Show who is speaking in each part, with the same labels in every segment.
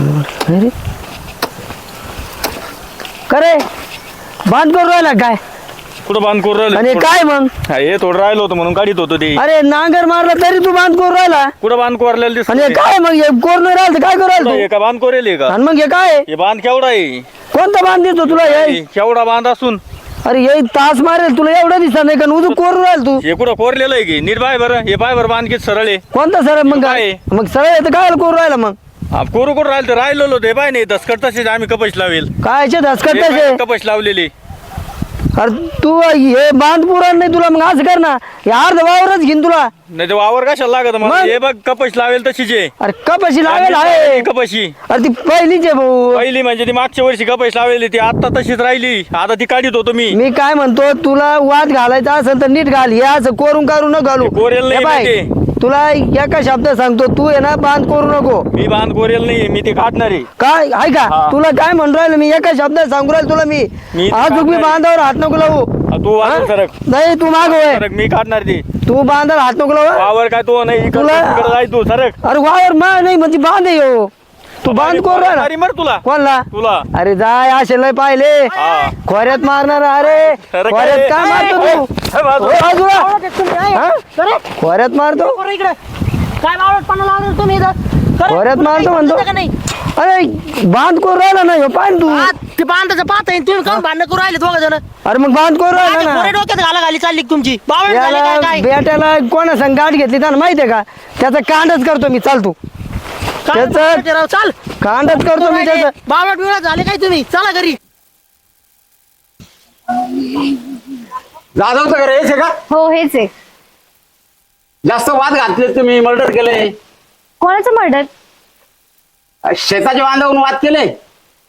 Speaker 1: अरे. करे बांध करून राहिला काय?
Speaker 2: कुठं बांध करून राहिलं?
Speaker 1: आणि काय मग?
Speaker 2: हा, थोडं राहिलं होतं म्हणून काढीत होतो ते.
Speaker 1: अरे नांगर मारला तरी तू बांध करून राहिला.
Speaker 2: कुठं बांध कोरलेलं दिसत
Speaker 1: आणि काय मग? हे कोर नाही राहिलं तर काय करू राहिला
Speaker 2: हे
Speaker 1: तू?
Speaker 2: का बांध कोरेल का?
Speaker 1: आणि मग हे काय?
Speaker 2: हे बांध केवढा आहे?
Speaker 1: कोणता बांध देतो तुला हे?
Speaker 2: हे केवढा बांध असून?
Speaker 1: अरे हे तास मारेल तुला एवढं दिसत नाही का? तू कोरून राहिल तू?
Speaker 2: हे कुठं कोरलेलं आहे की? नीट बाय बरं हे बाय बरं बांध किती सरळ आहे.
Speaker 1: कोणता सर मग
Speaker 2: काय?
Speaker 1: काय मग सरळ येतं काय करून राहिला मग?
Speaker 2: हा, कोरू कुठं राहिलं तर राहिलेलो ते बाय नाही दसकट तसेच आम्ही कपश लावेल.
Speaker 1: काय धसकट
Speaker 2: हे
Speaker 1: तसे
Speaker 2: लावलेली.
Speaker 1: अरे तू हे बांध पुरण नाही तुला मग असं कर ना. हे अर्ध वावरच घेईन तुला.
Speaker 2: नाही वावर कशाला लागत
Speaker 1: मग?
Speaker 2: हे बघ कपश लावेल तशीच आहे.
Speaker 1: अरे कपाशी लावेल आहे.
Speaker 2: कपशी.
Speaker 1: अरे ती पहिलीच आहे भाऊ.
Speaker 2: पहिली म्हणजे ती मागच्या वर्षी कपश लावलेली ती आता तशीच राहिली. आता ती काढीत होतो मी.
Speaker 1: मी काय म्हणतो तुला वाद घालायचा असेल तर नीट घाल हे असं कोरून करू न घालू
Speaker 2: कोरेल नाही माहिती.
Speaker 1: तुला एका शब्द सांगतो? तू आहे ना बांध करू नको.
Speaker 2: मी बांध कोरेल नाही मी ते काढणार. आहे
Speaker 1: काय? आहे का?
Speaker 2: हा.
Speaker 1: तुला काय म्हणून राहिलं मी? एका शब्दात सांगू राहिलो तुला मी.
Speaker 2: मी
Speaker 1: अजून मी. बांधावर हात नको लावू.
Speaker 2: हा, तू वाजव सरक.
Speaker 1: नाही तू माग होय
Speaker 2: सरक मी काढणार ती.
Speaker 1: तू बांधावर हात नको लावू
Speaker 2: वावर काय तू नाही इकडं
Speaker 1: तुला-
Speaker 2: तिकडं जाय तू सरक.
Speaker 1: अरे वावर मा नाही म्हणजे बांध आहे ह्यो. तू बांध करू
Speaker 2: अरे
Speaker 1: राहिला.
Speaker 2: मर तुला.
Speaker 1: कोणला?
Speaker 2: तुला.
Speaker 1: अरे जाय असे लय पाहिले.
Speaker 2: हा.
Speaker 1: खोऱ्यात मारणार अरे.
Speaker 2: अरे
Speaker 1: खोऱ्यात
Speaker 2: काय?
Speaker 1: काय मारतो तू?
Speaker 2: ए, बाजू.
Speaker 1: ओ, बाजूला. हा? खोऱ्यात मारतो?
Speaker 3: काय बावळटपणा लावलं तुम्ही इथं? खरं?
Speaker 1: खोऱ्यात मारतो म्हणतो.
Speaker 3: का नाही?
Speaker 1: अरे बांध करू राहिला ना ह्यो पाय ना तू.
Speaker 3: आ, ते बांधाचं पाहत आहे तुम्ही काऊन भांडण करू राहिले दोघ जण
Speaker 1: अरे मग बांध करू राहिला ना.
Speaker 3: डोक्यात घाला घाली चालली का तुमची? बावळ झाले काय
Speaker 1: याला
Speaker 3: काय?
Speaker 1: बेट्याला कोणा संग गाठ घेतली त्याला माहितीये का? त्याचा कांडच करतो मी चाल तू.
Speaker 3: काय
Speaker 1: त्याचं-
Speaker 3: बोलायचं राव, चाल.
Speaker 1: कांडच करतो मी त्याचं.
Speaker 3: बावळट बिवळट झाले काय तुम्ही? चला घरी.
Speaker 4: जाधवचं घर हेच आहे का?
Speaker 5: हो हेच आहे.
Speaker 4: जास्त वाद घातले तुम्ही मर्डर केले
Speaker 5: कोणाचं मर्डर
Speaker 4: शेताच्या बांधावून वाद केले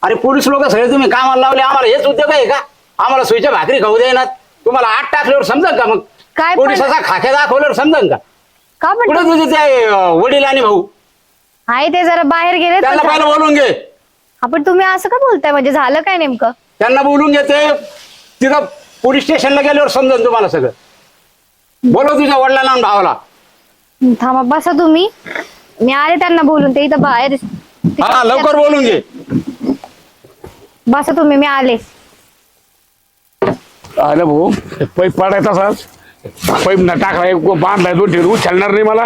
Speaker 4: अरे पोलीस लोक सगळे तुम्ही कामाला लावले आम्हाला हेच उद्योग आहे का? आम्हाला सुईच्या भाकरी खाऊ देणार. तुम्हाला आठ टाकल्यावर समजन का मग?
Speaker 5: काय पण-
Speaker 4: पोलिसाचा खाक्या दाखवल्यावर समजन का?
Speaker 5: का
Speaker 4: कुठे तुझे ते अं, वडील आणि भाऊ?
Speaker 5: आहे ते जरा बाहेर गेले
Speaker 4: त्यांना पहिलं बोलून घे.
Speaker 5: आपण तुम्ही असं का बोलताय? म्हणजे झालं काय नेमकं?
Speaker 4: त्यांना बोलून घेते. तिथं पोलीस स्टेशनला गेल्यावर समजन तुम्हाला सगळं. बोलव तुझ्या वडिलांना आणि भावाला.
Speaker 5: थांबा बसा तुम्ही. मी आले त्यांना बोलून. ते इथं बाहेर
Speaker 4: हा लवकर बोलून घे.
Speaker 5: बसा तुम्ही मी आले.
Speaker 6: आलं भाऊ. पैप पडायचा तसाच पैप न टाकला एक बांधलाय दोन ठिकाणी उचलणार नाही मला.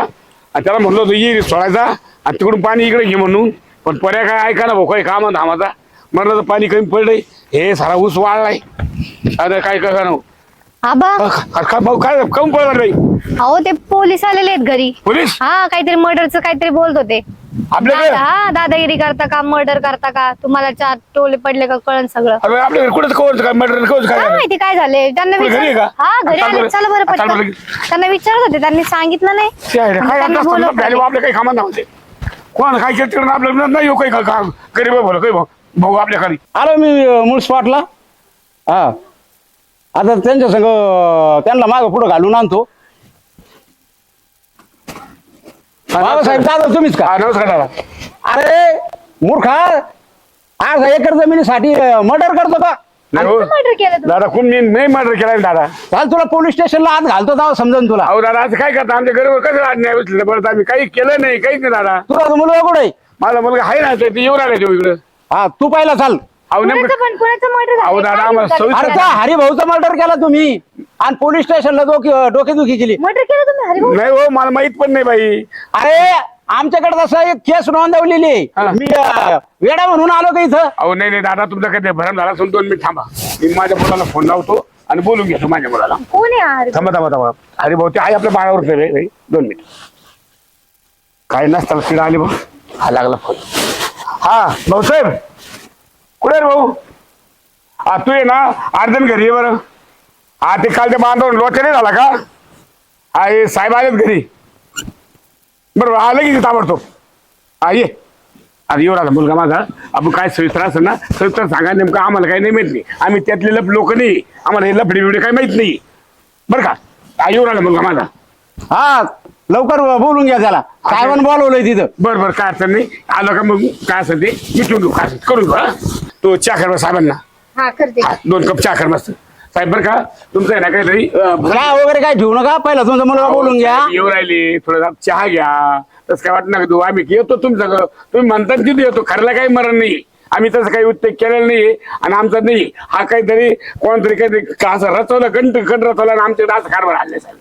Speaker 6: आणि त्याला म्हणलं होतं ये सोडायचा आणि तिकडून पाणी इकडे घे म्हणून. पण पर्याय काय ऐका ना भाऊ काही काम धामाचा म्हणलं तर पाणी कमी पडलंय. हे सारा ऊस वाढलाय अरे काय कसं ना
Speaker 5: आबा.
Speaker 6: काय भाऊ काय कमी पडणार नाही?
Speaker 5: अहो ते पोलीस आलेले आहेत घरी.
Speaker 6: पोलीस?
Speaker 5: हा काहीतरी मर्डरचं काहीतरी बोलत होते.
Speaker 6: आपल्याकडे?
Speaker 5: दादा- हा दादागिरी करता का मर्डर करता का? तुम्हाला चार टोले पडले का कळण सगळं?
Speaker 6: अरे आपल्याकडे कुठं कवच काय मर्डर कवच काय
Speaker 5: काय?
Speaker 6: झालं?
Speaker 5: माहिती काय झाले त्यांना
Speaker 6: कुठे घरी आहे
Speaker 5: विचार
Speaker 6: का?
Speaker 5: हा घरी
Speaker 6: चाल
Speaker 5: आले
Speaker 6: बरं.
Speaker 5: चला बरं
Speaker 6: चाल
Speaker 5: पटकन.
Speaker 6: बरं.
Speaker 5: त्यांना विचारत होते त्यांनी सांगितलं नाही.
Speaker 6: ते आहे रे, काय
Speaker 5: त्यांना
Speaker 6: आता
Speaker 5: बोलवत
Speaker 6: समजा
Speaker 5: होते.
Speaker 6: आपल्या काही कामात नव्हते. कोण काय तिकडे आपल्याला नाही येऊ काही का- का गरीब आहे बोल काही भाऊ भाऊ आपल्या खाली.
Speaker 4: आलो मी मूळ स्पॉटला? हा. आता त्यांच्या संग अं, त्यांना माग पुढे घालून आणतो. बाबासाहेब दादा तुम्हीच का?
Speaker 6: हा, नमस्कार दादा.
Speaker 4: अरे मूर्खा अर्धा एकर जमिनीसाठी मर्डर करतो का?
Speaker 6: नाही हो.
Speaker 5: मर्डर केलं तुम्ही?
Speaker 6: दादा कोण मी नाही मर्डर केलाय दादा?
Speaker 4: चाल तुला पोलीस स्टेशनला आत घालतो जावं समजून तुला.
Speaker 6: अहो दादा आता काय करता? आमच्या घरी कसं अन्याय बसलेलं परत आम्ही काही केलं नाही काहीच नाही दादा.
Speaker 4: तुला मुलगा कुठे
Speaker 6: माझा मुलगा आहे ना ते येऊ राहिले तो इकडं.
Speaker 4: हा तू पहिला चाल.
Speaker 6: अहो
Speaker 5: कुणाचं
Speaker 6: नेमकं
Speaker 5: पण कुणाचं मर्डर
Speaker 6: अहो, दादा, आम्हाला
Speaker 4: अरे
Speaker 6: सविस्तर-
Speaker 4: त्या हरिभाऊचा मर्डर केला तुम्ही. आणि पोलीस स्टेशनला डोके डोकेदुखी केली.
Speaker 5: मर्डर केलं तुम्ही हरिभाऊ?
Speaker 6: नाही हो मला माहीत पण नाही बाई.
Speaker 4: अरे आमच्याकडे तसं एक केस नोंदवलेली आहे.
Speaker 6: हा.
Speaker 4: मी अं, वेडा म्हणून आलो का इथं?
Speaker 6: अहो नाही नाही दादा तुमचा काही भरण झाला असून दोन मिनिट थांबा. मी माझ्या मुलाला फोन लावतो आणि बोलून घेतो माझ्या मुलाला.
Speaker 5: कोण आहे हा?
Speaker 6: थांबा थांबा थांबा. अरे भाऊ ते आहे आपल्या बाळावर रे रे. दोन मिनिट. काय नसताना तिला आली भाऊ. हा लागला फोन हा भाऊसाहेब कुठे रे भाऊ? हा तू ये ना. अर्धन घरी ये बरं. हा ते काल ते बांधवून लोटे नाही झाला का? हा हे साहेब आलेत घरी. बरोबर आलं की ताबडतोब. हा ये. अरे येऊ राहिला मुलगा माझा. आपण काय सविस्तर असेल ना सविस्तर सांगा नेमकं आम्हाला काही नाही माहीत नाही आम्ही त्यातले लप लोक नाही. आम्हाला हे लफडे बिफडे काही माहीत नाही. बरं का? हा येऊ राहिला मुलगा माझा.
Speaker 4: हा लवकर बोलून घ्या त्याला. साहेबांनी बोलवलंय तिथं?
Speaker 6: बरं बरं काय अडचण नाही. आलं का मग? काय असेल ते? मिटून घेऊ काय असेल करून घेऊ हा? तो चहा कर बरं साहेबांना.
Speaker 5: हा करते.
Speaker 6: हा दोन कप चहा कर मस्त. साहेब बरं का? तुमचं आहे ना काहीतरी अं,
Speaker 4: चहा वगैरे काय ठेवू नका? पहिला तुमचा मुलगा बोलून घ्या.
Speaker 6: येऊ राहिली. थोडा चहा घ्या. तसं काय वाटत नका तू? आम्ही येतो तुमचं घर. तुम्ही म्हणतात तिथे येतो. खरला काही मरण नाही. आम्ही तसं काही उद्योग केलेलं नाही. आणि आमचा नाही. हा काहीतरी कोणतरी काहीतरी का असं रचवलं कंट कंट रचवलं आणि आमच्या असं कारभार आणले साहेब.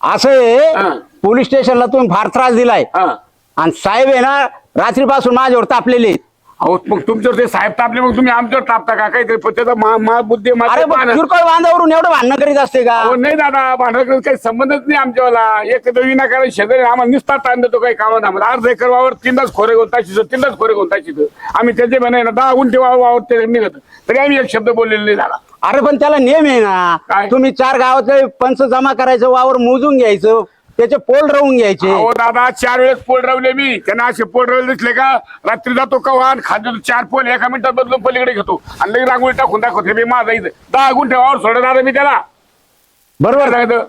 Speaker 4: असं आहे. पोलीस स्टेशनला तुम्ही फार त्रास दिलाय.
Speaker 6: हा.
Speaker 4: आणि साहेब आहे ना रात्रीपासून माझ्यावर तापलेले आहेत.
Speaker 6: अहो मग तुमच्यावर ते साहेब तापले मग तुम्ही आमच्यावर तापता का? काहीतरी पण त्याचा मा- मा बुद्धी
Speaker 4: अरे. किरकोळ बांधावरून एवढं भांडणं करीत असते का?
Speaker 6: अहो नाही दादा भांडणाकडे काही संबंधच नाही आमच्यावाला. एक विनाकारण शेजारी आम्हाला निस्तार ताण देतो काही कामात आम्हाला अर्ध एकर वावर तीनदाच खोरे गोंताची तीनदाच खोरे गोंताची आम्ही त्याचे म्हणे ना दहा गुंठे वावर वावर ते निघत. तरी आम्ही एक शब्द बोललेला नाही झाला
Speaker 4: अरे पण त्याला नेम आहे ना.
Speaker 6: काय?
Speaker 4: तुम्ही चार गावातले पंच जमा करायचं वावर मोजून घ्यायचं. त्याचे पोल रवून घ्यायचे.
Speaker 6: अहो दादा चार वेळेस पोल रवले मी. त्यांना असे पोल रवले दिसले का? रात्री जातो का वाहन? खाद्य चार पोल एका मिनिटात बदलून पलीकडे घेतो. आणि लगेच रांगोळी टाकून दाखवते. मी माझा इथं. दहा गुंठे वावर सोडत दादा मी त्याला.
Speaker 4: बरोबर.
Speaker 6: सांगतो?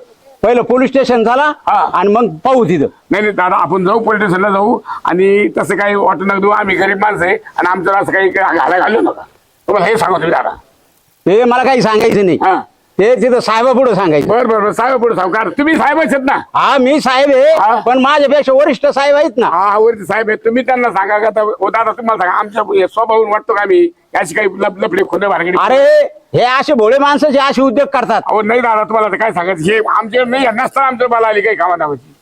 Speaker 4: पहिलं पोलीस स्टेशन झाला
Speaker 6: हा.
Speaker 4: आणि मग पाहू तिथं.
Speaker 6: नाही नाही दादा आपण जाऊ पोलीस स्टेशनला जाऊ. आणि तसं काही वाटू नका देऊ आम्ही गरीब माणसं आहे. आणि आमच्याला असं काही घाला घालू नका. तुम्हाला हे सांगतो मी दादा.
Speaker 4: ते मला काही सांगायचं नाही.
Speaker 6: हा.
Speaker 4: ते तिथं साहेबा पुढे सांगायचं.
Speaker 6: बर बर बर साहेब पुढे सावकार तुम्ही साहेब आहेत ना?
Speaker 4: हा मी साहेब
Speaker 6: हा.
Speaker 4: आहे पण माझ्यापेक्षा वरिष्ठ साहेब आहेत ना.
Speaker 6: हा वरती साहेब आहेत. तुम्ही त्यांना सांगा का? ओ दादा तुम्हाला सांगा आमच्या हे स्वभावून वाटतो का आम्ही? याची काही लप लपडे खोने भानगडी
Speaker 4: अरे हे असे भोळे माणसं जे असे उद्योग करतात.
Speaker 6: अहो नाही दादा तुम्हाला आता काय सांगायचं? हे आमच्या नाही नसताना आमच्या मला आली काही कामा नावाची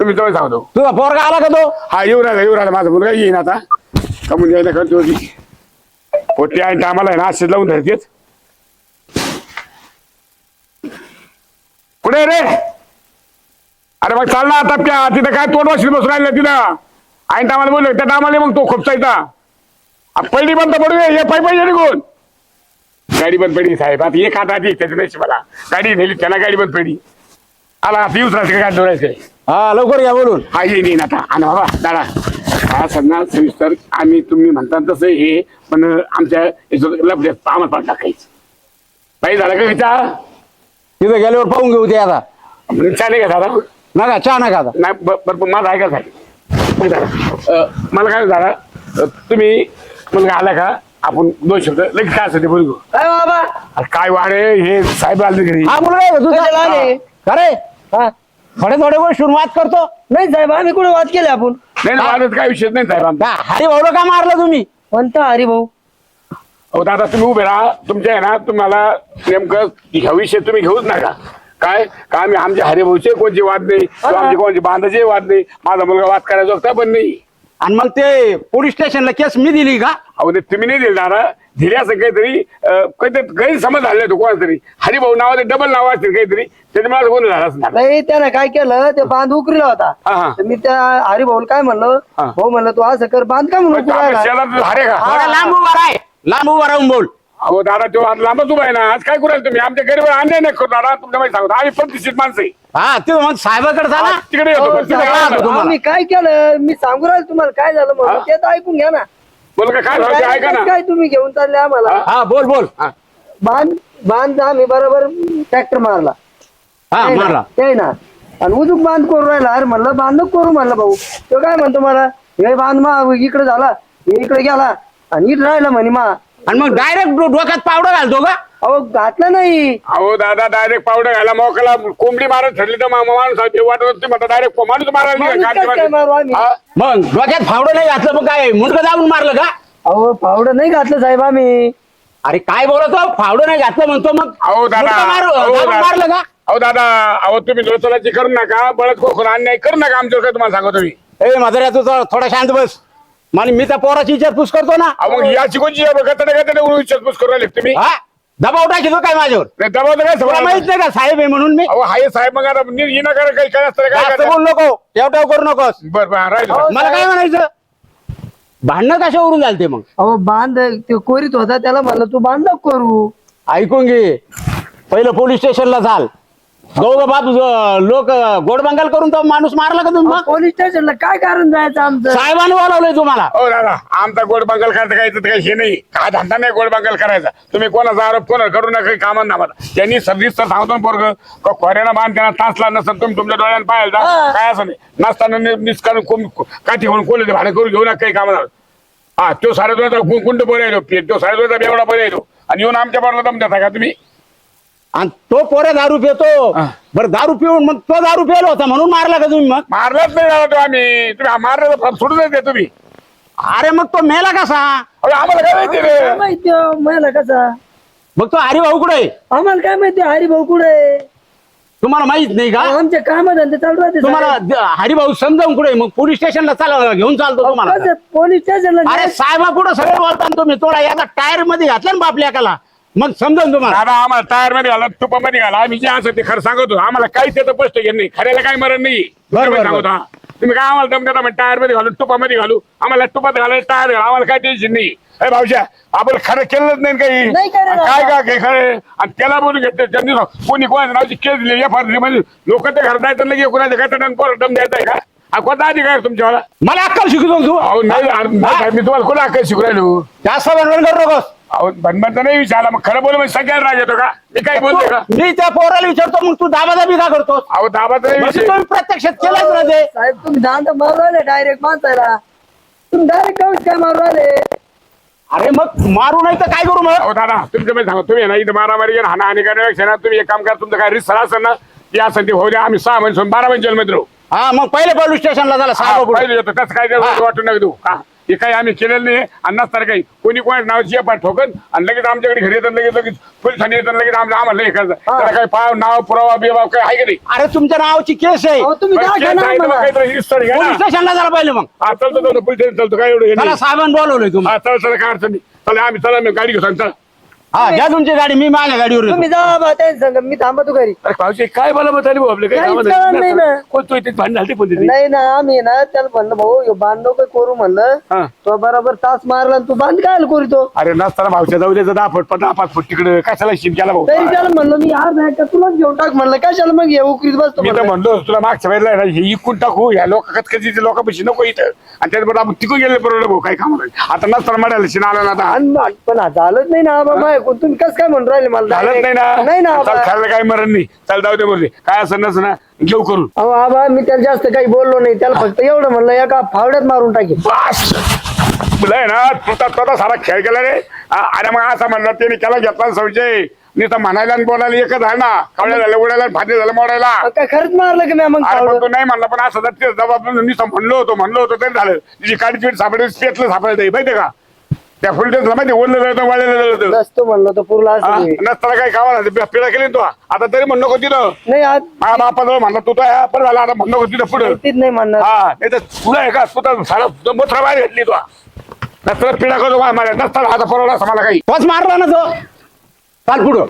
Speaker 6: तुम्ही तेव्हा सांगतो
Speaker 4: तुझा पोरगा आला का तो?
Speaker 6: हा येऊ राहिला येऊ राहिला माझा मुलगा येईन आता. कमून यायला करतो पोटी आहे टायमाला आहे ना असेच लावून धरतेच कुठे रे. अरे मग चाल ना आता त्या तिथं काय तोंड वाशीत बसून राहिलं तिथं? ऐन टायमाला बोललो त्या टायमाला मग तो इथं. पहिली बंद पडू हे पाय पाहिजे निघून. गाडी बंद पडली साहेब आता एक हात आधी त्याच्या मला गाडी नेली त्याला गाडी बंद पडली. आला आता येऊच राहते गाडी डोळायचं
Speaker 4: हा लवकर या बोलून.
Speaker 6: हा येईन येईन आता. आणि बाबा दादा हा सगळा सविस्तर आम्ही तुम्ही म्हणता तसं हे पण आमच्या आम्हाला पण टाकायचं. काही झालं का विचार?
Speaker 4: तिथं गेल्यावर पाहून घेऊ ते आता.
Speaker 6: चालेल का दादा?
Speaker 4: नका चहा नका आता
Speaker 6: नाही ब- बरं माझं ऐका साहेब मग दादा, अं, मला काय झालं? अं, तुम्ही मुलगा आला का? आपण दोन शब्द लगेच काय असं ते बोलू.
Speaker 1: काय बाबा!
Speaker 6: अरे काय वाढे हे साहेब आले घरी.
Speaker 4: हा मुलगा आहे का तुझा?
Speaker 1: कशाला आले?
Speaker 4: अरे
Speaker 1: हा.
Speaker 4: थोडे थोडे गोष्टीवर वाद करतो.
Speaker 1: नाही साहेब आम्ही कुठे वाद केले आपण?
Speaker 6: नाही वाढत काय विषय नाही साहेब आमचा.
Speaker 4: का हरी भाऊला का मारलं तुम्ही?
Speaker 1: कोणता हरी भाऊ.
Speaker 6: अहो दादा तुम्ही उभे राहा. तुमच्या आहे ना तुम्हाला नेमकं ह्या विषय तुम्ही घेऊच नका. काय? का आम्ही आमच्या हरिभाऊचे कोणचे वाद नाही? किंवा आमचे कोणचे बांधाचे वाद नाही? माझा मुलगा वाद करायचा होता पण नाही.
Speaker 4: आणि मग ते पोलीस स्टेशनला केस मी दिली का?
Speaker 6: अहो ते तुम्ही नाही दिले दादा. दिले असं काहीतरी अं, काहीतरी गैरसमज झाले तो कोणातरी. हरिभाऊ नावाचे डबल नाव असतील काहीतरी. त्याच्या मला कोण झालं असणार.
Speaker 1: नाही त्यानं काय केलं? ते बांध उकरीला होता.
Speaker 6: हा, हा.
Speaker 1: तर मी त्या हरी भाऊ काय म्हणलं?
Speaker 6: हा.
Speaker 1: भाऊ म्हणलं तू असं कर बांध का म्हणून उकरायला?
Speaker 6: शेजारचं हरे का?
Speaker 4: थोडा लांब उभा राह. लांब उभा राहून बोल.
Speaker 6: अहो दादा तो आज लांबच उभा आहे ना. आज काय करूया तुम्ही? आमच्या गरीब अन्याय नाही करू दादा. तुमच्या माहिती सांगतो. आम्ही प्रतिष्ठित माणसं आहे.
Speaker 4: हा ते मग साहेबाकडे जा ना.
Speaker 6: तिकडे येतो पण तिकडे.
Speaker 4: तुम्हाला.
Speaker 1: आम्ही काय केलं? मी सांगू राहिलो तुम्हाला काय झालं म्हणून.
Speaker 6: हा?
Speaker 1: ते तर ऐकून घ्या ना.
Speaker 6: बोल का काय ऐका ना.
Speaker 1: काय तुम्ही घेऊन चालले आम्हाला?
Speaker 4: हा बोल बोल.
Speaker 6: हा.
Speaker 1: बांध बांध आम्ही बरोबर ट्रॅक्टर मारला.
Speaker 4: हा
Speaker 1: ते ना,
Speaker 4: मारला.
Speaker 1: ते ना. आणि उजूक बांध करू राहिला. अरे म्हणलं बांध नको करू म्हणलं भाऊ. तो काय म्हणतो मला? हे बांध मा इकडे झाला. हे इकडे गेला. आणि इकडे राहिला म्हणे मा.
Speaker 4: आणि मग डायरेक्ट डोक्यात पावडं घालतो का?
Speaker 1: अहो घातलं नाही.
Speaker 6: अहो दादा डायरेक्ट पावडर घाला. मोकला कोंबडी मारत ठरली तर मा- माणूस आहे, ते वाटत होतं डायरेक्ट माणूस मारायला
Speaker 1: माणूस
Speaker 6: निघाला,
Speaker 1: कसं काय मारू आम्ही?
Speaker 6: हा?
Speaker 4: मग डोक्यात फावडं नाही घातलं मग काय मुंडकं दाबून मारलं का?
Speaker 1: अहो पावडं नाही घातलं साहेब आम्ही.
Speaker 4: अरे काय बोलतो? फावडं नाही घातलं म्हणतो मग.
Speaker 6: अहो दादा
Speaker 4: मुंडकं मारू-
Speaker 6: अहो
Speaker 4: दाबून
Speaker 6: दादा.
Speaker 4: मारलं का?
Speaker 6: अहो दादा अहो तुम्ही लोचलाची करू नका. बळत कोकण अन्याय करू नका आमच्यावर काय तुम्हाला सांगतो मी?
Speaker 4: ए म्हाताऱ्या तू थोडा शांत बस. आणि मी त्या पोराची विचारपूस करतो ना.
Speaker 6: अहो मग याची कोणची गतडे गतडे उडून विचारपूस करू राहिले तुम्ही?
Speaker 4: हा? दबाव टाकीतो काय माझ्यावर?
Speaker 6: नाही, दबाव तर काय
Speaker 4: तुला माहीत नाही का साहेब आहे म्हणून मी?
Speaker 6: अहो हाय साहेब मग आता नी- ही नका काही काय असतं काय
Speaker 4: जास्त? बोल नको टेवटाव करू नकोस.
Speaker 6: बरं बरं राहील.
Speaker 1: अहो,
Speaker 4: मला काय म्हणायचं? भांडणं कशावरून झालते मग?
Speaker 1: अहो बांध ते कोरीत होता त्याला म्हणलं तू बांध नको करू.
Speaker 4: ऐकून घे. पहिलं पोलीस स्टेशनला चाल. दोघं बाप लोक गोडबंगाल करून तो माणूस मारला का तुम्ही? मग?
Speaker 1: पोलीस स्टेशनला काय कारण जायचं आमचं?
Speaker 4: साहेबांनी बोलावलंय तुम्हाला.
Speaker 6: हो दादा आमचा गोड बंगाल करायचं काय तर काही हे नाही. काय धंदा नाही गोड बंगाल करायचा. तुम्ही कोणाचा आरोप कोणा करू नका काही कामान ना मला त्यांनी सर्विस तर सांगतो ना पोरग. खोऱ्याला बांध त्यांना तासला नसेल तुम्ही तुमच्या डोळ्यानं पाहिलं
Speaker 1: हा.
Speaker 6: जा काय असं नाही. नसताना नि- निष्कारण कोण- काठी म्हणून कोण भाडे करून घेऊ नका काही कामाला. हा तो साडेदोनचा गुंड बरं येतो तो साडेदोनचा बेवडा बरं येतो आणि येऊन आमच्या बरोबर दम देता का तुम्ही?
Speaker 4: आणि तो पोरे दारू पितो. बरं दारू पिऊन मग तो दारू पिलो होता म्हणून मारला का तुम्ही मग?
Speaker 6: मारलाच नाही तो आम्ही. तुम्ही मारलं दे तुम्ही.
Speaker 4: अरे मग तो मेला कसा?
Speaker 6: अरे आम्हाला काय माहिती रे?
Speaker 1: काय माहिती हो, मला कसा?
Speaker 4: मग तो हरिभाऊ कुठे आहे?
Speaker 1: आम्हाला काय माहिती हरी भाऊ कुठे
Speaker 4: तुम्हाला माहीत नाही का?
Speaker 1: आमच्या कामात धंदे चालू राहते
Speaker 4: तुम्हाला द- हरिभाऊ समजावून कुठे? मग पोलीस स्टेशनला चाला घेऊन चालतो तुम्हाला.
Speaker 1: पोलीस स्टेशनला
Speaker 4: अरे साहेबा कुठं सगळे बोलता ना तुम्ही? थोडा याचा टायरमध्ये घातला ना बापल्या एकाला मग समजावून तुम्हाला.
Speaker 6: दादा आम्हाला टायरमध्ये घाला तुपामध्ये घाला. आम्ही जे असं ते खरं सांगतो. आम्हाला काहीच त्याचं स्पष्ट घेत नाही. खऱ्याला काही मरण नाही.
Speaker 4: बरं, बरं,
Speaker 6: सांगतो. हा. तुम्ही काय आम्हाला दम देता टायरमध्ये घालू तुपामध्ये घालू. आम्हाला तुपात घालायला टायर घाला आम्हाला काय टेन्शन नाही. अरे भाऊशा आपण खरं केलंच नाही काही?
Speaker 1: नाही केलं
Speaker 6: आणि काय काय काय खरं? आणि त्याला बोलून घेतलं. त्यांनी कोणी कोणाच्या नावची केस दिली या फार म्हणजे लोक ते घर जायचं लगे कुणाच्या काय तर पोरं दम द्यायचा का? हा कोणता अधिकार आहे तुमच्यावाला?
Speaker 4: मला अक्कल शिकतो तू.
Speaker 6: अहो नाही अरे, नाही मी तुम्हाला कोणा काय शिकू राहिलो?
Speaker 4: जास्त करू नकोस.
Speaker 6: नाही विचारला मग खरं बोल म्हणजे सगळ्याला राग येतो का? मी काय बोलतो का?
Speaker 4: मी त्या पोराला विचारतो मग तू दाबादाबी का करतोस?
Speaker 6: अहो दाबाचा नाही
Speaker 4: म्हणजे
Speaker 6: विषय
Speaker 4: तुम्ही प्रत्यक्षात केलंच ना ते.
Speaker 1: साहेब तुम्ही दांत मारू राहिले डायरेक्ट माणसाला. तुम्ही डायरेक्ट काऊच काय मारू राहिले
Speaker 4: अरे मग मारू नाही तर काय करू मग?
Speaker 6: अहो दादा तुमचं मी सांगतो तुम्ही ना इथं मारामारी आणि हाना हानी करण्यापेक्षा ना तुम्ही एक काम करा तुमचं काय रिस्क असेल ना ते असेल ते होऊ द्या आम्ही सहा महिने सोडून बारा महिने जेलमध्ये राहू
Speaker 4: हा मग पहिले पोलीस स्टेशनला झाला
Speaker 6: हा,
Speaker 4: साहेब
Speaker 6: पहिले येतो तसं काय
Speaker 4: हा.
Speaker 6: वाटून नका देऊ. हा. हे काही आम्ही केलेलं नाही. आणि नसताना काही. कोणी कोणी नावाची एफ ठोकन आणि लगेच आमच्याकडे घरी येतात लगेच लगेच. पोलिसांनी येतात लगेच आमच्या आम्हाला हे करायचं. त्याला काही पाव नाव पुरावा बिरावा काही आहे का नाही?
Speaker 4: अरे तुमच्या नावाची केस आहे.
Speaker 1: अहो, तुम्ही काय
Speaker 6: तर? काहीतरी घ्या ना.
Speaker 4: पोलीस स्टेशनला झाला पहिले मग.
Speaker 6: हा चलतो चलतो पोलीस स्टेशन चालतो काय एवढं हे नाही.
Speaker 4: साहेबांनी बोलवलंय तुम्ही.
Speaker 6: हा चला चला काय अडचण नाही. चला आम्ही चला मी गाडी घेतो चला.
Speaker 4: हा घ्या तुमची गाडी मी माझ्या गाडीवर
Speaker 1: तुम्ही
Speaker 4: येतो.
Speaker 1: जा बा त्यांच्या संग. मी थांबतो घरी.
Speaker 6: अरे पावशी काय मला मत आली भाऊ आपलं
Speaker 1: काहीच कळलं नाही ना.
Speaker 6: कोणतो इथे भांडण झाली पण
Speaker 1: नाही ना आम्ही ना त्याला म्हणलं भाऊ ह्यो बांधव काय करू म्हणलं.
Speaker 6: हा.
Speaker 1: तो बरोबर तास मारला आणि तू बांध काय करीतो
Speaker 6: अरे नसताना भाऊच्या जाऊ द्यायचं दहा फूट दहा पाच फूट तिकडे. कशाला शिम केला भाऊ?
Speaker 1: तरी त्याला म्हणलं मी आज नाही का? तुलाच घेऊन टाक म्हणलं. कशाला मग ये उकरीत बसतो
Speaker 6: मी तर
Speaker 1: म्हणलं.
Speaker 6: म्हणलो तुला मागच्या वेळेला ना हे इकून टाकू. या लोक कचकचीचे लोकांपाशी नको इथं. आणि त्याच्याबरोबर आपण तिकून गेले बरोबर भाऊ काय काम आता नसताना म्हणायला शिना आला ना आता.
Speaker 1: आणि मग- पण हा झालंच नाही ना बाबा. ऐकून तुम्ही कसं काय म्हणून राहिले मला
Speaker 6: झालंच नाही ना.
Speaker 1: नाही ना
Speaker 6: चल,
Speaker 1: आबा.
Speaker 6: खायला काही मरण नाही. चल जाऊ दे बरोबर काय असं नसं ना. घेऊ करून.
Speaker 1: अहो आबा मी त्याला जास्त काही बोललो नाही. त्याला फक्त एवढं म्हणलं एका फावड्यात मारून टाकेल.
Speaker 6: बस! तुला आहे ना सारा खेळ केला रे. आ- अरे मग असं म्हणलं त्याने केला घेतला संशय. नाही तर म्हणायला आणि बोलायला एकच आहे ना. कावड्या झालं उडायला भाजी झालं मोडायला.
Speaker 1: काय खरंच मारलं की मी मग
Speaker 6: अरे पण
Speaker 1: फावडं?
Speaker 6: तू नाही म्हणला पण असं जर ते जबाब नुसतं म्हणलो होतो म्हणलो होतो तरी झालं. तिची काडी सापडली पेटलं सापडायचं माहितीये का? त्या फुलटेसला माहिती ओढलं जातं जातं
Speaker 1: नसतो म्हणलं तर पुरला
Speaker 6: हा?
Speaker 1: असं नाही.
Speaker 6: नसताना काही कामाला पिढा केली ना तू आता तरी म्हणणं होती ना
Speaker 1: नाही आज
Speaker 6: माझ्या बापाजवळ म्हणला तू तर पण झाला आता म्हणणं होती ना पुढं
Speaker 1: तीच नाही म्हणणार
Speaker 6: हा नाही तर तुला आहे का तू तर सारा मोठा बाहेर घेतली तू नसताना पिढा करतो माझ्या नसताना आता परवडा असं मला काही
Speaker 4: बस मारला ना तो चाल पुढं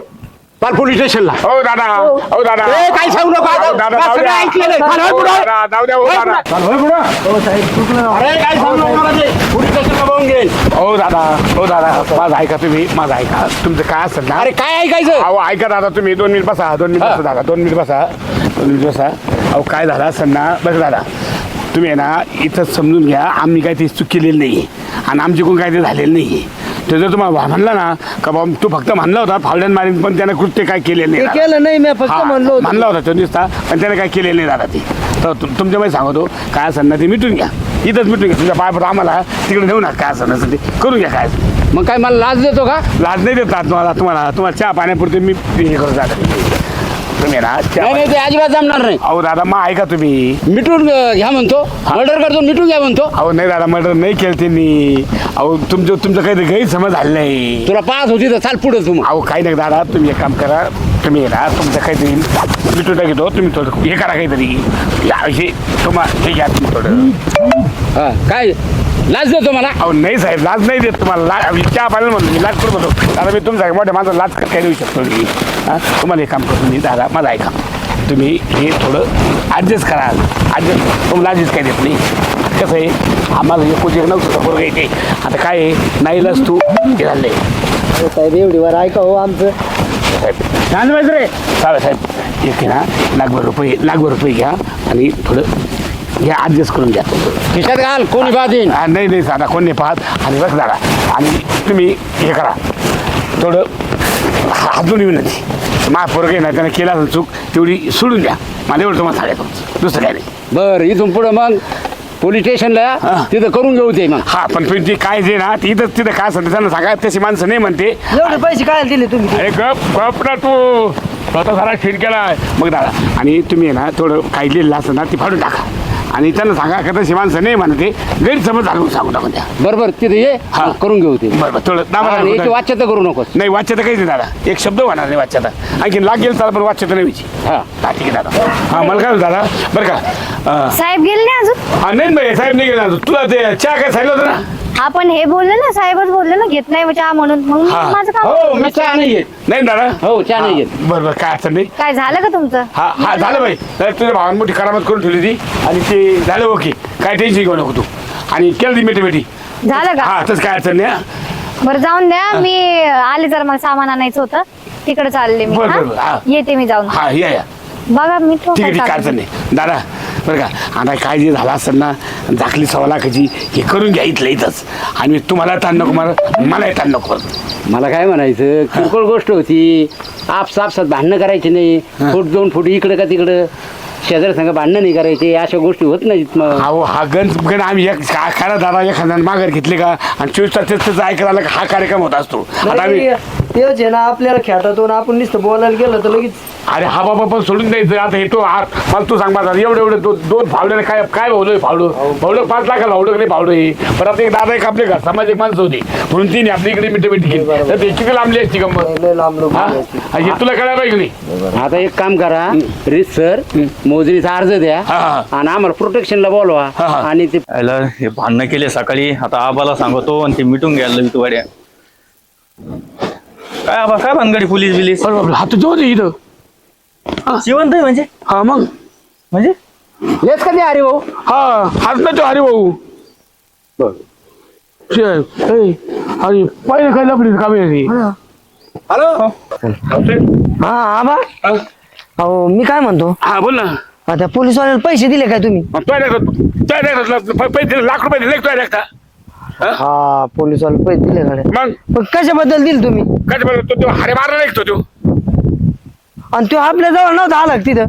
Speaker 4: चाल पोलीस स्टेशनला
Speaker 6: हो दादा हो दादा
Speaker 4: ए, काही सांगू नको आता.
Speaker 6: हो, दादा
Speaker 4: बस
Speaker 6: जाऊ
Speaker 4: सगळं
Speaker 6: द्या.
Speaker 4: ऐकलेलं आहे. चाल, होय
Speaker 6: हो,
Speaker 4: पुढं.
Speaker 6: दादा, जाऊ द्या हो
Speaker 4: होय
Speaker 6: दादा
Speaker 4: पुढं. चाल, होय पुढं.
Speaker 1: हो साहेब चुकलं
Speaker 4: अरे काय सांगू नको मला ते. पोलीस स्टेशनला बघून घेईल
Speaker 6: हो दादा हो दादा माझं ऐका तुम्ही माझं ऐका. तुमचं काय असेल ना?
Speaker 4: अरे काय ऐकायचं?
Speaker 6: अहो ऐका दादा तुम्ही दोन मिनिट बसा दोन मिनिट बसा दादा दोन मिनिट बसा दोन मिनिट बसा. अहो काय झालं असेल ना? बस दादा तुम्ही आहे ना इथं समजून घ्या आम्ही काय ते चूक केलेली नाही. आणि आमच्याकडून काय ते झालेलं नाही. ते जर तुम्हाला म्हणलं ना का बाबा तू फक्त म्हणला होता फावड्यान मारीन पण त्याने कृत्य काय केलेलं
Speaker 1: ते
Speaker 6: नाही दादा.
Speaker 1: केलं नाही मी फक्त
Speaker 6: हा,
Speaker 1: म्हणलो होतो.
Speaker 6: म्हणला होता तो दिसता पण त्याने काय केलेलं नाही दादा ते. तर तु- तुमच्यामध्ये सांगतो काय असेल ना ते मिटून घ्या. इथंच मिटून घ्या. तुमच्या पायापर्यंत आम्हाला तिकडे नेऊ नका काय असेल नसेल ते करून घ्या काय. असेल.
Speaker 4: मग काय मला लाज देतो का?
Speaker 6: लाज नाही देतात तुम्हाला. तुम्हाला तुम्हाला चहा पाण्यापुरते मी हे करू दादा तुम्ही ना
Speaker 4: नाही नाही ते अजिबात जमणार नाही.
Speaker 6: अहो दादा मग ऐका तुम्ही.
Speaker 4: मिटून अं, घ्या म्हणतो. मर्डर करतो मिटून घ्या म्हणतो.
Speaker 6: अहो नाही दादा मर्डर नाही केलं त्यांनी. अहो तुमचं तुमचं काही गैरसमज झालं नाही.
Speaker 4: तुला पास होती तर चाल पुढं तू मग.
Speaker 6: अहो काही नाही दादा तुम्ही एक काम करा. तुम्ही आहे ना तुमचं काहीतरी मिटून टाकतो तुम्ही थोडं हे करा काहीतरी. या हे तुम्हाला हे घ्या तुम्ही थोडं.
Speaker 4: हा, काय? लाज देतो मला.
Speaker 6: अहो नाही साहेब लाज नाही देत तुम्हाला. ला चहा पाहिजे म्हणून मी लाज करू म्हणतो दादा मी तुमचा मोठ्या माझं लाज काय देऊ शकतो? मी हां? तुम्हाला एक काम करतो मी दादा माझं ऐका तुम्ही हे थोडं ॲडजस्ट करा. ॲडजस्ट तुम्हाला लाजच काय देत नाही. कसं आहे? आम्हाला एकूण एक नव्हतं बरोबर येते आता काय आहे? नाही लस तू. हे झालं. आहे
Speaker 1: हो साहेब एवढी वर ऐका हो आमचं.
Speaker 6: साहेब. छान रे चालेल साहेब एक ना लाखभर रुपये लाखभर रुपये घ्या आणि थोडं घ्या ॲडजस्ट करून घ्या
Speaker 4: खिशात घाल कोणी येईन
Speaker 6: हा, नाही नाही साधा कोण नाही पाहत. आणि बस दादा आणि तुम्ही हे करा. थोडं अजून विनंती मा पोरग आहे ना त्यानं केला असेल चूक तेवढी सोडून द्या. मला एवढं तुम्हाला सांगायचं दुसरं काय नाही.
Speaker 4: बर इथून पुढं मग पोलीस स्टेशनला
Speaker 6: हा.
Speaker 4: तिथं करून घेऊ ते मग.
Speaker 6: हा पण पण ते काय जे ना ते इथं तिथं काय असेल ते त्यांना सांगा. तशी माणसं नाही म्हणते.
Speaker 1: एवढे पैसे काय दिले तुम्ही
Speaker 6: अरे गप गप ना तू. स्वतः सारा फिट केला मग दादा आणि तुम्ही आहे ना थोडं काही लिहिलं असं ना ती फाडून टाका. आणि त्यांना सांगा का तशी माणसं नाही म्हणते गैरसमज झालं सांगू टाकून द्या
Speaker 4: बरोबर तिथे ये
Speaker 6: हा.
Speaker 4: करून घेऊ ते.
Speaker 6: बरं बरं थोडं दाबा
Speaker 4: आणि याची
Speaker 6: दाबा.
Speaker 4: वाच्यता करू नकोस.
Speaker 6: नाही वाच्यता काहीच नाही दादा. एक शब्द होणार नाही वाच्यता. आणखी लाग गेलं चाल पण वाच्यता नाही व्हायची.
Speaker 4: हा.
Speaker 6: हा ठीक आहे दादा. हा मला काय दादा बरं का अं,
Speaker 5: साहेब गेले नाही अजून?
Speaker 6: हा नाही बाई साहेब नाही गेला तुला ते चहा काय सांगितलं होतं ना?
Speaker 5: आपण हे बोलले ना साहेबच बोलले ना घेत नाही चहा म्हणून. मग
Speaker 6: हा.
Speaker 5: माझं काम
Speaker 4: मी चहा नाही घेत.
Speaker 6: नाही दादा
Speaker 4: हो चहा नाही घेत.
Speaker 6: बरं बरं काय अडचण नाही.
Speaker 5: काय झालं का तुमचं?
Speaker 6: हा हा झालं बाई. तर तुझ्या भावानं मोठी करामत करून ठेवली ती आणि ते झालं ओके. काय टेन्शन घेऊ नको तू. आणि केलं ती मिठी मिठी.
Speaker 5: झालं का?
Speaker 6: हा तसं काय अडचण नाही हा.
Speaker 5: बरं जाऊन द्या. मी आले जर मला सामान आणायचं होतं. तिकडे चालले मी
Speaker 6: बरं? बरं, बरं, हा.
Speaker 5: येते मी जाऊन.
Speaker 6: हा या या.
Speaker 5: बघा मी
Speaker 6: ठीक आहे
Speaker 5: काय
Speaker 6: ठीक आहे, काय. अडचण नाही. दादा बरं का? आता काय जे झालं असेल ना झाकली सव्वा लाखाची हे करून घ्या इथलं इथंच. आणि तुम्हाला ताण नको मला मला ताण नको.
Speaker 4: मला काय म्हणायचं किरकोळ गोष्ट होती. आपस आपसात भांडणं करायची नाही. फूट दोन फूट इकडं का तिकडं. शेजारी संग भांडणं नाही करायचे. अशा गोष्टी होत नाहीत मग.
Speaker 6: अहो हा गंज गण आम्ही एक खरा दादा एखाद्यानं माघार घेतले का? आणि चोवीस तास त्याचं ऐकायला आलं का? हा कार्यक्रम होत असतो. आता आम्ही
Speaker 1: तेच आहे ना आपल्याला खेळातून आपण नुसतं बोलायला गेलं तर लगेच
Speaker 6: अरे हा बाबा पण सोडून द्यायचं आता हे तो हा मला तू सांग माझा एवढं एवढं दो- दोन फावड्याने काय काय भावलं फावडं? फावडं पाच लाखाला फावडं नाही फावडं हे? परत एक दादा एक आपले घर सामाजिक माणसं होती. म्हणून तिने आपल्या इकडे मिठी मिठी केली तर ते लांबली असती गंमत
Speaker 1: लय लांब लोक
Speaker 6: हा? हा, हे तुला कळायला पाहिजे नाही?
Speaker 4: आता एक काम करा रीत सर मोजणीचा अर्ज द्या.
Speaker 6: हा, हा.
Speaker 4: आणि आम्हाला प्रोटेक्शनला बोलवा.
Speaker 6: हा, हा.
Speaker 4: आणि ते
Speaker 2: याला हे भांडणं केले सकाळी. आता आबाला सांगतो आणि ते मिटून घ्यायला तू गाड्या काय आबा काय भानगडी पोलीस बिलीस?
Speaker 6: अरे बापरे, हात जोर इथं.
Speaker 2: जिवंत आहे म्हणजे?
Speaker 6: हा मग.
Speaker 2: म्हणजे?
Speaker 4: हेच कधी अरे भाऊ
Speaker 6: हा हात ना तो अरे भाऊ शे, ए, अरे पहिले काय लपडी कामी आहे
Speaker 4: हॅलो?
Speaker 1: हा. आबा. अहो मी काय म्हणतो?
Speaker 6: हा बोल ना.
Speaker 1: आता पोलीसवाल्याला पैसे दिले काय तुम्ही?
Speaker 6: पैसे लाख रुपये दिले तो एकटा.
Speaker 1: हा? पोलीसवाले पैसे दिले गाड्या.
Speaker 6: मग?
Speaker 1: पण कशाबद्दल दिले तुम्ही?
Speaker 6: ते म्हणतो, तो हारे मारला नाही तो.
Speaker 1: आणि तो आपल्या जवळ नव्हता आला का तिथं?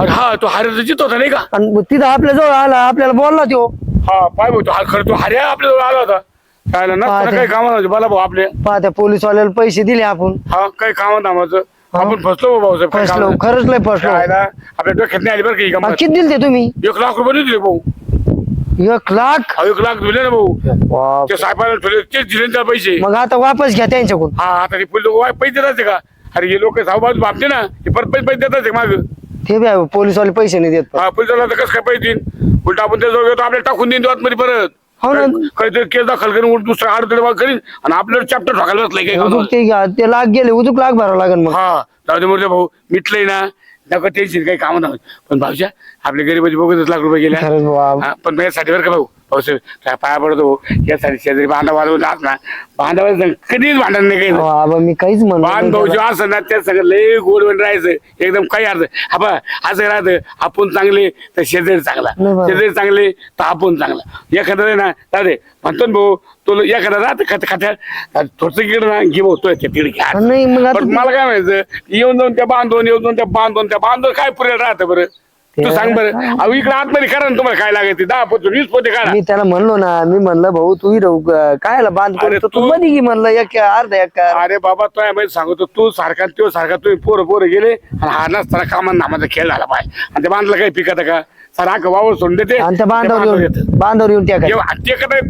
Speaker 6: अरे हा तो हारे जित होता नाही का?
Speaker 1: आणि मग तिथं आपल्या जवळ आला आपल्याला बोलला तो.
Speaker 6: हा पाय भाऊ तो हा खरं तो हारे आपल्या जवळ आला होता. काय नसताना काही कामा नव्हते बोला भाऊ आपले.
Speaker 1: पहा त्या पोलीसवाल्याला पैसे दिले आपण.
Speaker 6: हा काही कामा नामाचं आपण फसलो भाऊ भाऊसाहेब काही
Speaker 1: फसलो. खरंच लय फसलो.
Speaker 6: काय ना? आपल्या डोक्यात नाही आली बरं का ही
Speaker 1: आणि
Speaker 6: गंमत.
Speaker 1: किती दिले ते तुम्ही?
Speaker 6: एक लाख रुपये नाही दिले भाऊ.
Speaker 1: एक लाख?
Speaker 6: हा एक लाख दिले ना भाऊ.
Speaker 1: बाप.
Speaker 6: ते साहेबाला ठेवले तेच दिले ना त्याला पैसे.
Speaker 1: मग आता वापस घ्या त्यांच्याकडून.
Speaker 6: हा आता ते पोलीस लोक पैसे देतात का? अरे हे लोक सावबाजू भापते ना हे परत पैसे पैसे देतात माग?
Speaker 1: ते बी आहे, पोलीसवाले पैसे नाही देत.
Speaker 6: हा पोलिसाला तर कसं काय पैसे देईन? उलटा आपण त्याजवळ घेतो आपल्याला टाकून देईन आतमध्ये परत.
Speaker 1: हो ना.
Speaker 6: काही- काहीतरी केस दाखल करीन उलट दुसरा वाग करीन आणि आपल्याला चॅप्टर ठोकायला बसलाय काय.
Speaker 1: ते घ्या ते लाख गेले उदूक लाख भरावं लागेल मग.
Speaker 6: हा जाऊ दे भाऊ. मिटलंय ना नका टेन्शन काही काम नाही पण भाऊच्या आपल्या गरीबाची बघतच लाख रुपये
Speaker 1: खरंच बाप.
Speaker 6: हा, पण माझ्यासाठी बरं का भाऊ? तुझ्या पाया पडतो? यासाठी शेजारी बांधा वाजवून जात ना. बांधावर कधीच भांडण नाही काही
Speaker 1: आबा मी काहीच
Speaker 6: भाऊ
Speaker 1: त्याला.
Speaker 6: असं ना त्या सगळं लय गोड बन राहायचं. एकदम काही अर्थ आपण असं राहतं आपण चांगले तर शेजारी चांगला.
Speaker 1: नाही बरोबर.
Speaker 6: शेजारी चांगले तर आपण चांगला. एखादा आहे ना जाऊ दे. म्हणतो ना भाऊ तो एखादा राहत खात्या खात्यात थोडस इकडे ना घे भाऊ तो तिकडे घ्या.
Speaker 1: नाही मग आता
Speaker 6: पण मला काय म्हणायचं? येऊन जाऊन त्या बांधून येऊन जाऊन त्या बांधून त्या बांधून काय पुरेल राहतं बरं? तू सांग बरं. अहो इकडे आतमध्ये करा ना तुम्हाला काय लागायचं दहा पोते वीस पोते काढा.
Speaker 1: मी त्याला म्हणलो ना मी म्हणलं भाऊ तू हिरो काय बांध
Speaker 6: अरे
Speaker 1: करतो तू
Speaker 6: तू-
Speaker 1: मध्ये घे म्हणलं एक अर्धा एक
Speaker 6: अरे बाबा तो माहिती सांगतो तू सारखा तो सारखा तुम्ही पोरं पोरं गेले आणि हा नसताना कामान नामाचा खेळ झाला पाहिजे आणि ते बांधला काही पिकत का? सारा वावर सोडून देते.
Speaker 1: आणि त्या बांधावर येऊन. बांधावर येऊन त्या
Speaker 6: जेव्हा ते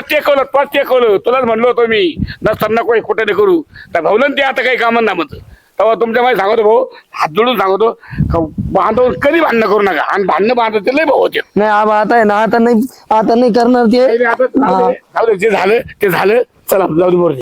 Speaker 6: टेकवलं टेकवलं तुलाच म्हणलो होतो मी नसताना काही कुठे नाही करू. त्या भाऊलं ते आता काही कामं नामत तेव्हा तुमच्या माहिती सांगतो भाऊ हात जोडून सांगतो का बांधवून कधी भांडणं करू नका. आणि भांडणं बांधत ते लय भाऊ होते.
Speaker 1: नाही आबा आता आहे ना आता नाही आता नाही करणार ते.
Speaker 6: आता जाऊ दे, जाऊ दे, जे झालं ते झालं. चला जाऊ दे